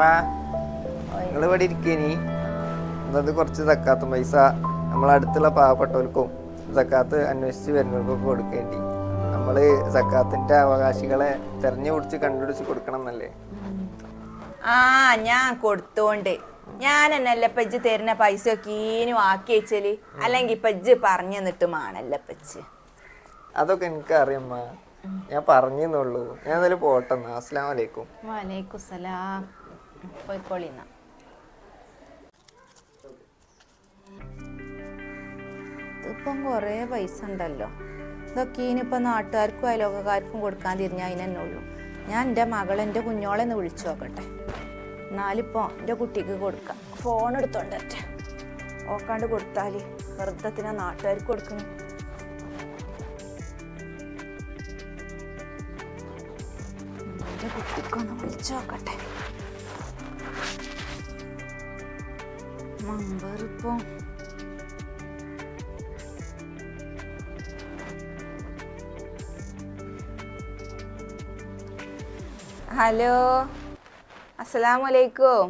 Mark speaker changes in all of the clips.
Speaker 1: വാ നിങ്ങൾ ഇവിടെ ഇരിക്കേനി. എന്നത് കുറച്ച് തക്കാത്ത പൈസ നമ്മളെ അടുത്തുള്ള പാവപ്പെട്ടവർക്കും സക്കാത്ത് അന്വേഷിച്ച് വരുന്നവർക്കൊക്കെ കൊടുക്കേണ്ടി. നമ്മൾ സക്കാത്തിന്റെ അവകാശികളെ തെരഞ്ഞു പിടിച്ച് കണ്ടുപിടിച്ച് കൊടുക്കണം എന്നല്ലേ?
Speaker 2: ആ ഞാൻ കൊടുത്തോണ്ട്. ഞാൻ എന്നല്ല പജ്ജ് തരുന്ന പൈസ ഒക്കെ ഈനും ആക്കി വെച്ചൽ. അല്ലെങ്കിൽ പജ്ജ് പറഞ്ഞു തന്നിട്ട് മാണല്ല പജ്ജ്
Speaker 1: അതൊക്കെ എനിക്ക് അറിയമ്മ ഞാൻ പറഞ്ഞെന്നുള്ളൂ ഞാൻ എന്തായാലും പോട്ടെ എന്നാ അസ്സലാം വലൈക്കും
Speaker 3: വലൈക്കും സലാം. പോയിക്കോളിന്ന.
Speaker 2: ഇപ്പം കുറേ പൈസ ഉണ്ടല്ലോ ഇതൊക്കെ ഇനിയിപ്പോൾ നാട്ടുകാർക്കും അയലോകക്കാർക്കും കൊടുക്കാൻ തിരിഞ്ഞാൽ അതിനെന്നെ ഉള്ളൂ ഞാൻ എന്റെ മകളെ എന്റെ കുഞ്ഞോളെ ഒന്ന് വിളിച്ചു നോക്കട്ടെ. എന്നാലിപ്പോൾ എന്റെ കുട്ടിക്ക് കൊടുക്കാം. ഫോൺ എടുത്തോണ്ടറ്റ ഓക്കാണ്ട് കൊടുത്താൽ വെറുതെ നാട്ടുകാർക്ക് കൊടുക്കണം എന്റെ കുട്ടിക്കൊന്ന് വിളിച്ചു നോക്കട്ടെ. നമ്പർ ഇപ്പോൾ ഹലോ അസ്സലാമു അലൈക്കും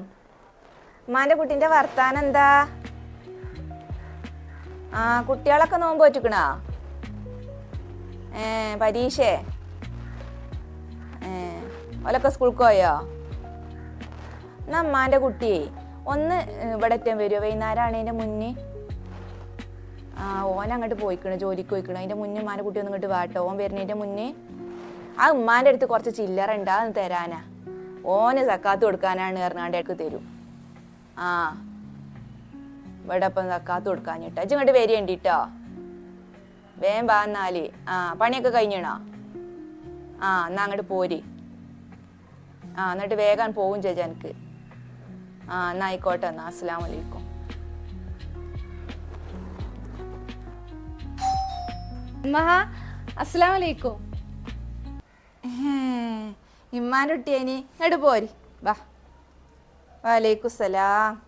Speaker 2: ഉമ്മാന്റെ കുട്ടീന്റെ വർത്താനം എന്താ ആ കുട്ടികളൊക്കെ നോമ്പ് പറ്റിക്കണോ? ഏ പരീക്ഷേ? ഏ ഓലൊക്കെ സ്കൂൾക്ക് പോയോ? എന്നാ ഉമ്മാന്റെ കുട്ടിയെ ഒന്ന് ഇവിടെ എത്താൻ വരുമോ വൈകുന്നേരമാണ് അതിന്റെ മുന്നേ. ആ ഓൻ അങ്ങോട്ട് പോയിക്കണ് ജോലിക്ക് പോയിക്കണം. അതിന്റെ മുന്നേ ഉമ്മാന്റെ കുട്ടി ഒന്ന് ഇങ്ങോട്ട് വാട്ടോ. ഓൻ വരുന്നതിന്റെ മുന്നേ. ആ ഉമ്മാന്റെ അടുത്ത് കുറച്ച് ചില്ലറ ഉണ്ട് തരാനാ. ഓന് സക്കാത്ത് കൊടുക്കാനാണ് പറഞ്ഞാണ്ട് അടുത്ത് തരും. ആ. ഇവിടെ ഇപ്പം സക്കാത്ത് കൊടുക്കാഞ്ഞിട്ട്. അജ്ജ് ഇങ്ങോട്ട് വരികയുണ്ട് കേട്ടോ വേം എന്നാൽ. ആ പണിയൊക്കെ കഴിഞ്ഞണോ? ആ എന്നാ അങ്ങോട്ട് പോരി. ആ എന്നിട്ട് വേഗം പോവും ചേച്ചാ എനിക്ക് ആ എന്നാ ആയിക്കോട്ടെ എന്നാ. അസ്സലാമു അലൈക്കും
Speaker 3: മഹാ അസ്സലാം വലൈക്കും
Speaker 2: ഇമ്മാന്റെ കുട്ടിയേനി ഇങ്ങോട്ട് പോരി. വാ. വലൈക്കും സലാം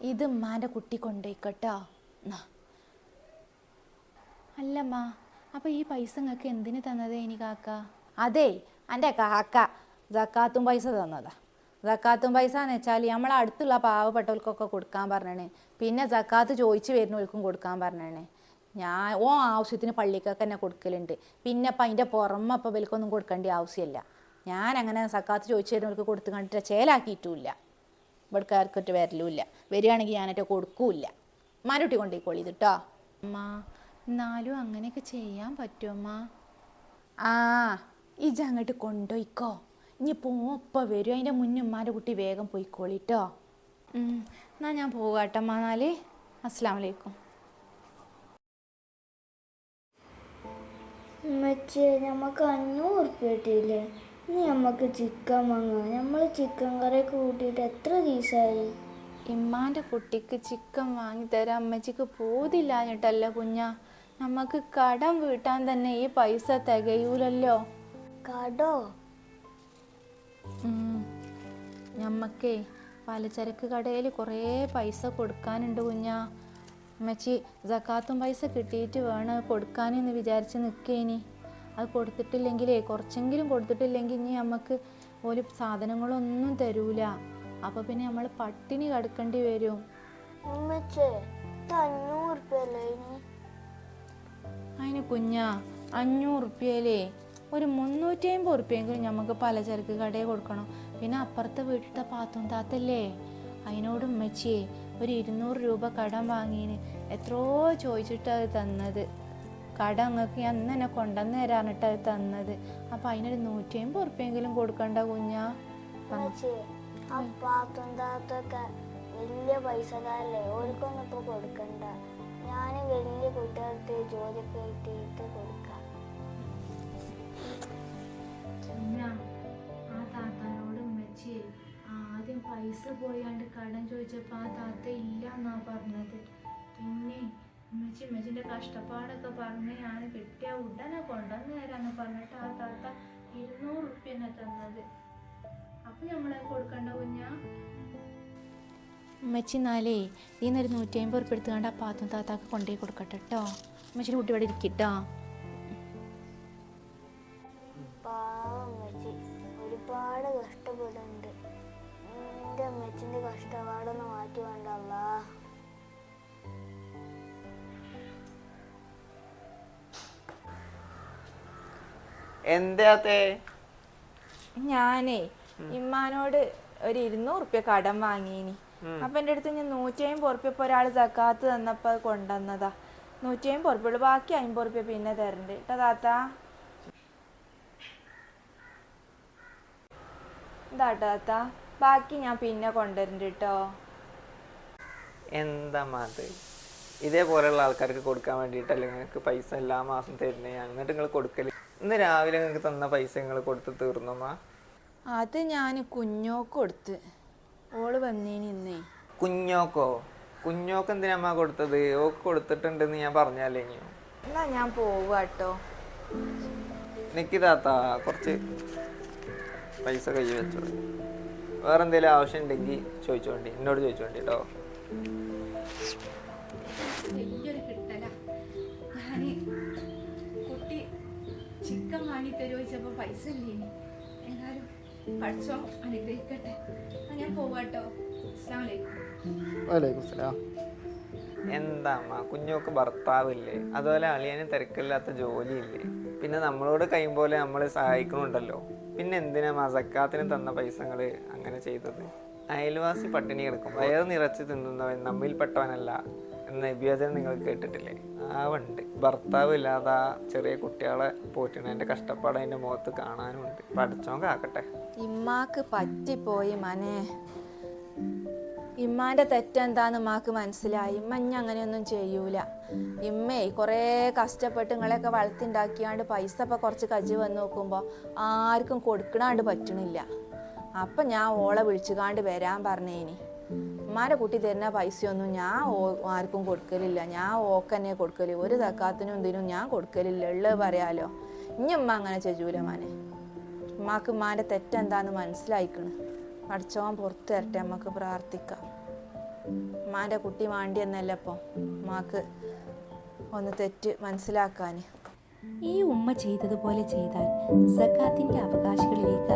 Speaker 3: ഇത് ഉമ്മാന്റെ കുട്ടി കൊണ്ടുപോയിക്കോട്ടോ. അല്ലമ്മ അപ്പൊ ഈ പൈസ നിങ്ങൾക്ക് എന്തിനു തന്നതേ ഇനി കാക്ക?
Speaker 2: അതെ എന്റെ കാക്ക. ജക്കാത്തും പൈസ തന്നതാ. ജക്കാത്തും പൈസ എന്ന് വെച്ചാൽ നമ്മളെ അടുത്തുള്ള പാവപ്പെട്ടവർക്കൊക്കെ കൊടുക്കാൻ പറഞ്ഞാണ്. പിന്നെ സക്കാത്ത് ചോദിച്ചു വരുന്നവർക്കും കൊടുക്കാൻ പറഞ്ഞാണ്. ഞാൻ ഓ ആവശ്യത്തിന് പള്ളിക്കൊക്കെ തന്നെ കൊടുക്കലുണ്ട്. പിന്നെ അപ്പം അതിന്റെ പുറമെ അപ്പം വിലക്കൊന്നും കൊടുക്കേണ്ട ആവശ്യമില്ല. ഞാൻ അങ്ങനെ സക്കാത്ത് ചോദിച്ചു വരുന്നവർക്ക് കൊടുത്തു കണ്ടിട്ട് ചേലാക്കിയിട്ടുമില്ല. ഇവിടക്കാർക്കൊട്ട് വരലുമില്ല. വരികയാണെങ്കിൽ ഞാനൊറ്റ കൊടുക്കൂല മരുട്ടി കൊണ്ടുപോയിക്കോളി ഇത് കേട്ടോ
Speaker 3: അമ്മ എന്നാലും അങ്ങനെയൊക്കെ ചെയ്യാൻ പറ്റുമമ്മ
Speaker 2: ആ ഇജ അങ്ങോട്ട് കൊണ്ടുപോയിക്കോ ഇനി പോപ്പ വരും. അതിന്റെ മുന്നേ ഉമ്മാന്റെ കുട്ടി വേഗം പോയിക്കോളിട്ടോ.
Speaker 3: ഉം, എന്നാ ഞാൻ പോകാട്ടമ്മ മാനാലി അസ്സാം വലൈക്കും
Speaker 4: ഉമ്മച്ചി നമുക്ക് അഞ്ഞൂറ് ഉറുപ്പ്യ കിട്ടിയില്ലേ? ഇനി നമുക്ക് ചിക്കൻ വാങ്ങാം. നമ്മൾ ചിക്കൻ കറി കൂട്ടിയിട്ട് എത്ര ദിവസമായി
Speaker 3: ഇമ്മാന്റെ കുട്ടിക്ക് ചിക്കൻ തരാം അമ്മച്ചിക്ക് പോതില്ലാഞ്ഞിട്ടല്ല കുഞ്ഞ. നമുക്ക് കടം വീട്ടാൻ തന്നെ ഈ പൈസ തികയൂലല്ലോ.
Speaker 4: കടോ?
Speaker 3: ഞമ്മക്കേ പലചരക്ക് കടയിൽ കുറേ പൈസ കൊടുക്കാനുണ്ട് കുഞ്ഞാ. അമ്മച്ചി ജക്കാത്തും പൈസ കിട്ടിയിട്ട് വേണം കൊടുക്കാനെന്ന് വിചാരിച്ച് നിൽക്കേനി അത് കൊടുത്തിട്ടില്ലെങ്കിലേ കുറച്ചെങ്കിലും കൊടുത്തിട്ടില്ലെങ്കിൽ ഇനി നമുക്ക് ഒരു സാധനങ്ങളൊന്നും തരൂല. അപ്പോൾ പിന്നെ നമ്മൾ പട്ടിണി കടക്കേണ്ടി വരും. അതിന് കുഞ്ഞാ അഞ്ഞൂറ് ഉറുപ്പ്യയിലേ ഒരു മുന്നൂറ്റി അമ്പത് ഉറുപ്പ്യെങ്കിലും നമുക്ക് പലചരക്ക് കടയിൽ കൊടുക്കണം. പിന്നെ അപ്പുറത്തെ വീട്ടിലത്തെ പാത്തും താത്തല്ലേ? അതിനോട് ഉമ്മച്ചിയെ ഒരു ഇരുന്നൂറ് രൂപ കടം വാങ്ങീന്. എത്രയോ ചോദിച്ചിട്ട് അത് തന്നത്. കട അങ്ങക്ക് ഞാൻ അന്ന് തന്നെ കൊണ്ടുവന്ന് തരാനിട്ട് അത് തന്നത്. അപ്പം അതിനൊരു നൂറ്റി അമ്പത് ഉറുപ്പ്യെങ്കിലും കൊടുക്കണ്ട കുഞ്ഞാ?
Speaker 4: വലിയ പൈസക്കാരല്ലേ? ഓർക്കൊന്നും ഇപ്പോൾ കൊടുക്കണ്ട. ഞാൻ വലിയ കുട്ടികൾക്ക് ജോലി കിട്ടിയിട്ട് കൊടുക്കാം.
Speaker 3: കുഞ്ഞാ ആ താത്താനോട് ഉമ്മച്ചി ആദ്യം പൈസ പോയാണ്ട് കടം ചോദിച്ചപ്പോൾ ആ താത്ത ഇല്ല എന്നാ പറഞ്ഞത്. പിന്നെ ഉമ്മച്ചി ഉമ്മച്ചിന്റെ കഷ്ടപ്പാടൊക്കെ പറഞ്ഞ് ഞാൻ കിട്ടിയ ഉടനെ കൊണ്ടുവന്ന് തരാന്ന് പറഞ്ഞിട്ട് ആ താത്ത ഇരുന്നൂറ് റുപ്യനെ തന്നത്. അപ്പൊ നമ്മളെ കൊടുക്കണ്ട കുഞ്ഞാ? ഉമ്മച്ചി എന്നാലേ ഇതിന്നൊരു നൂറ്റി അമ്പത് ഉറുപ്പ് എടുത്തുകൊണ്ട് ആ പാത്തും താത്താക്ക് കൊണ്ടുപോയി കൊടുക്കട്ടെ കേട്ടോ ഉമ്മച്ചിന്റെ കുട്ടി ഇവിടെ ഇരിക്കട്ടോ
Speaker 4: പാവം കഷ്ടപ്പെടുന്നുണ്ട്. എന്റെ അമ്മച്ചിന്റെ കഷ്ടപ്പാടൊന്ന് മാറ്റി വേണ്ടല്ല
Speaker 1: എന്താത്തേ
Speaker 2: ഞാനേ ഇമ്മാനോട് ഒരു ഇരുന്നൂറ് ഉറുപ്യ കടം വാങ്ങിയിനി അപ്പൊ എന്റെ അടുത്ത് ഞാൻ നൂറ്റി അമ്പത് ഉറുപ്യ ഇപ്പൊ ഒരാൾ സക്കാത്ത് തന്നപ്പോ കൊണ്ടുവന്നതാ. നൂറ്റി അമ്പത് ഉറുപ്യ ബാക്കി അമ്പത് ഉറുപ്യ പിന്നെ തരണ്ട്. കേട്ടോ താത്ത. എന്താ താത്ത ബാക്കി ഞാൻ പിന്നെ കൊണ്ടുവരണ്ട് കേട്ടോ
Speaker 1: എന്താ അത് ഇതേപോലെയുള്ള ആൾക്കാർക്ക് കൊടുക്കാൻ വേണ്ടിയിട്ടല്ലേ നിങ്ങൾക്ക് പൈസ എല്ലാ മാസം തരുന്നേ എന്നിട്ട് നിങ്ങൾ കൊടുക്കൽ. ഇന്ന് രാവിലെ നിങ്ങൾക്ക് തന്ന പൈസ നിങ്ങൾ കൊടുത്ത് തീർന്നോമാ
Speaker 2: അത് ഞാൻ കുഞ്ഞോക്ക് കൊടുത്ത്. ഓൾ വന്നീനി ഇന്നേ.
Speaker 1: കുഞ്ഞോക്കോ? കുഞ്ഞോക്ക് എന്തിനമ്മ കൊടുത്തത്? ഓക്ക് കൊടുത്തിട്ടുണ്ടെന്ന് ഞാൻ പറഞ്ഞല്ലേ
Speaker 2: എന്നാ ഞാൻ പോവാട്ടോ. നിക്കിതാത്ത
Speaker 1: നിക്ക് താത്ത കുറച്ച് പൈസ കൈ വെച്ചോ. വേറെ എന്തെങ്കിലും ആവശ്യം ഉണ്ടെങ്കിൽ ചോദിച്ചോണ്ടി എന്നോട് ചോദിച്ചോണ്ടി കേട്ടോ
Speaker 3: വലിയൊരു കിട്ടല. ഞാൻ കുട്ടി ചിക്കൻ വാങ്ങി തരുമോ ചോദിച്ചപ്പോ പൈസ ഇല്ലേ ഏതായാലും പഠിച്ചോ അനുഗ്രഹിക്കട്ടെ. ആ, ഞാൻ പോവാട്ടോ
Speaker 1: എന്താ അമ്മ കുഞ്ഞോക്ക് ഭർത്താവില്ലേ അതുപോലെ അളിയന് തിരക്കില്ലാത്ത ജോലിയില്ലേ പിന്നെ നമ്മളോട് കഴിയുമ്പോലെ നമ്മളെ നമ്മൾ സഹായിക്കണുണ്ടല്ലോ. പിന്നെ എന്തിനാ മസക്കാത്തിന് തന്ന പൈസകൾ അങ്ങനെ ചെയ്തത്? അയൽവാസി പട്ടിണി കിടക്കും. വയറ് നിറച്ച് തിന്നുന്നവൻ നമ്മിൽ പെട്ടവനല്ല എന്ന വിഭജനം നിങ്ങൾ കേട്ടിട്ടില്ലേ? ആവുണ്ട് ഭർത്താവ് ഇല്ലാതെ ചെറിയ കുട്ടികളെ പോറ്റിണേന്റെ കഷ്ടപ്പാട് അതിന്റെ മുഖത്ത് കാണാനുണ്ട്. പഠിച്ചോ കാക്കട്ടെ.
Speaker 2: ഇമ്മാക്ക് പറ്റിപ്പോയി മനെ. ഇമ്മാന്റെ തെറ്റെന്താന്ന് മാക്ക് മനസ്സിലായി. ഇമ്മ ഇനി അങ്ങനെയൊന്നും ചെയ്യൂല. ഇമ്മേ കുറേ കഷ്ടപ്പെട്ട് നിങ്ങളെയൊക്കെ വളർത്തിണ്ടാക്കിയാണ്ട് പൈസ ഇപ്പം കുറച്ച് കജി വന്ന് നോക്കുമ്പോൾ ആർക്കും കൊടുക്കണാണ്ട് പറ്റണില്ല. അപ്പം ഞാൻ ഓളെ വിളിച്ചുകാണ്ട് വരാൻ പറഞ്ഞേനി. ഉമ്മാന്റെ കുട്ടി തരുന്ന പൈസയൊന്നും ഞാൻ ആർക്കും കൊടുക്കലില്ല. ഞാൻ ഓക്കന്നെ കൊടുക്കൽ. ഒരു തക്കാത്തിനും ഇതിനും ഞാൻ കൊടുക്കലില്ല. ഉള്ളത് പറയാലോ. ഇനി ഉമ്മ അങ്ങനെ ചെയ്യൂല മാനെ. ഉമ്മാക്ക് ഉമ്മാന്റെ തെറ്റെന്താന്ന് മനസ്സിലായിക്കണ്. പഠിച്ചോൻ പുറത്തു തരട്ടെ നമുക്ക് പ്രാർത്ഥിക്കാം. ഉമ്മാന്റെ കുട്ടി വാണ്ടി എന്നല്ല ഇപ്പോൾ ഉമ്മാക്ക് ഒന്ന് തെറ്റ് മനസ്സിലാക്കാൻ
Speaker 5: ഈ ഉമ്മ ചെയ്തതുപോലെ ചെയ്താൽ സക്കാത്തിന്റെ അവകാശികളിലേക്ക്